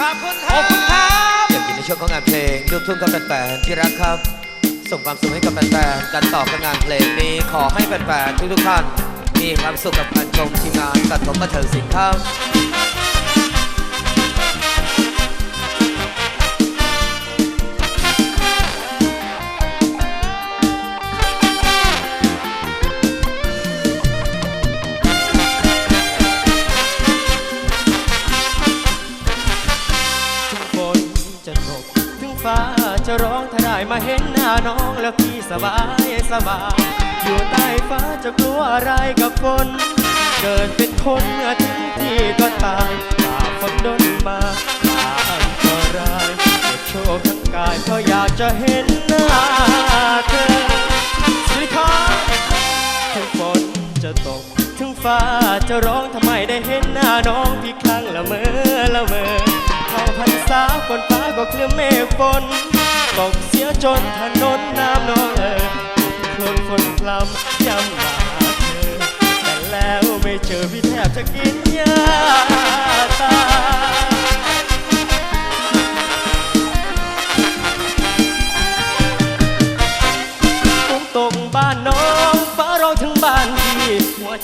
ขอบคุณครับอย่างอยู่ในช่วงของงานเพลงลูกทุ่งกับแฟนๆที่รักครับ ส่งความสุขให้กับแฟนๆกันต่อกับงานเพลงนี้ขอให้แฟนๆทุกๆท่านมีความสุขกับการชมทีมงานตัดผมมาเถิดสินครับ จะตกถึงฟ้าจะร้องถ้าได้มาเห็นหน้าน้องแล้วพี่สบายสบายอยู่ใต้ฟ้าจะกลัวอะไรกับฝนเกิดเป็นคนเมื่อถึงที่ก็ตายฝ่าฝนดนมาฝ่าอันตรายเจ็บโชคทั้งกายเพราะอยากจะเห็น ฟ้าจะร้องทำไมได้เห็นหน้าน้องพี่ครั้งละเมอละเมอเข้าพรรษาฝนฟ้าก็เคลื่อนเมฆฝนตกเสียจนถนนน้ำนองเออโคลนฝนพลำย้ำหาเธอแต่แล้วไม่เจอพี่แทบจะกินยาตาย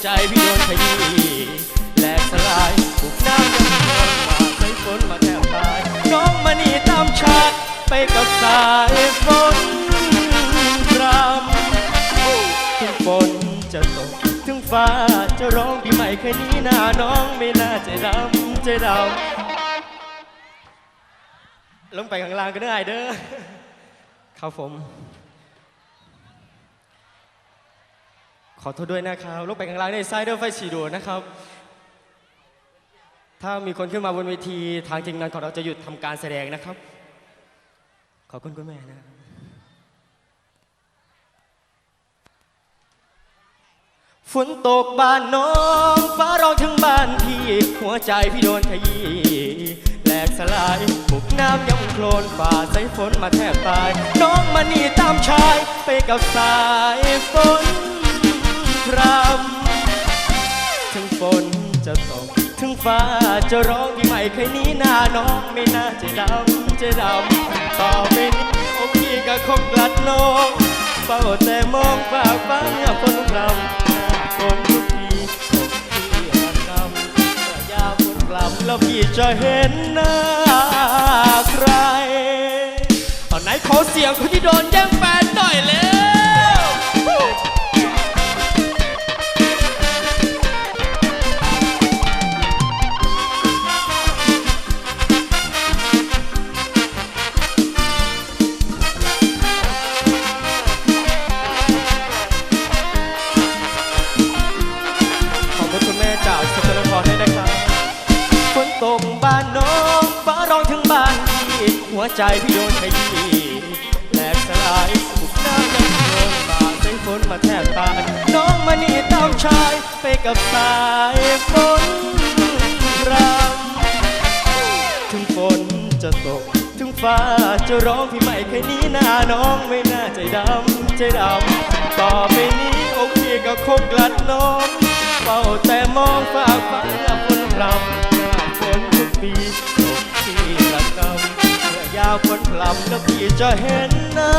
ใจพี่โดนขยี้แหลกสลายถูกน้ำยังนอนมาใส่ฝนมาแทบตาย น้องมานี่ตามชาติไปกับสายฝนพรำถึงฝนจะตก ถึงฟ้าจะร้องพี่ไม่เคยหนี้หน้าน้องไม่น่าใจดำใจดำลงไปข้างล่างก็ได้เด้อครับผม ขอโทษด้วยนะครับลงไปข้างล่างในไซเดอร์ไฟสีดวงนะครับ ถ้ามีคนขึ้นมาบนเวทีทางทีมงานของเราจะหยุดทำการแสดงนะครับ ขอบคุณคุณแม่นะฝนตกบ้านน้องฟ้าร้องทั้งบ้านพี่ หัวใจพี่โดนขยี้แหลกสลายบุกน้ำยังโคลนฝ่าสายฝนมาแทบตาย น้องมานี่ตามชายไปกับสายฝน ถึงฟ้าจะร้องพี่ไม่เคยนี้หน้าน้องไม่น่าจะดำจะดำต่อไปนี้โอ้พี่ก็คงกลัดน้องเฝ้าแต่มองฟ้าฟ้าฝนพรำหน้าฝนทุกทีตกที่ระนำเมื่อยามฝนกลับแล้วพี่จะเห็นหน้าใครเอาไหนขอเสียงคนที่โดนแย่งแฟนหน่อยเร็ว ใจพี่โดนขยี้แหลกสลายถูกน้ำยังโดนบาดใส่ฝนมาแทบตายน้องมานี่ตามชายไปกับสายฝนรำถึงฝนจะตก ถึงฟ้าจะร้องพี่ไม่เคยหนี้หน้าน้องไม่น่าใจดำใจดำต่อไปนี้อกพี่ก็คงกลัดน้องเฝ้าแต่มองฟ้าฟ้าฝนพรำหน้าฝนทุกปีาวนพลับแล้วพี่จะเห็นหน้า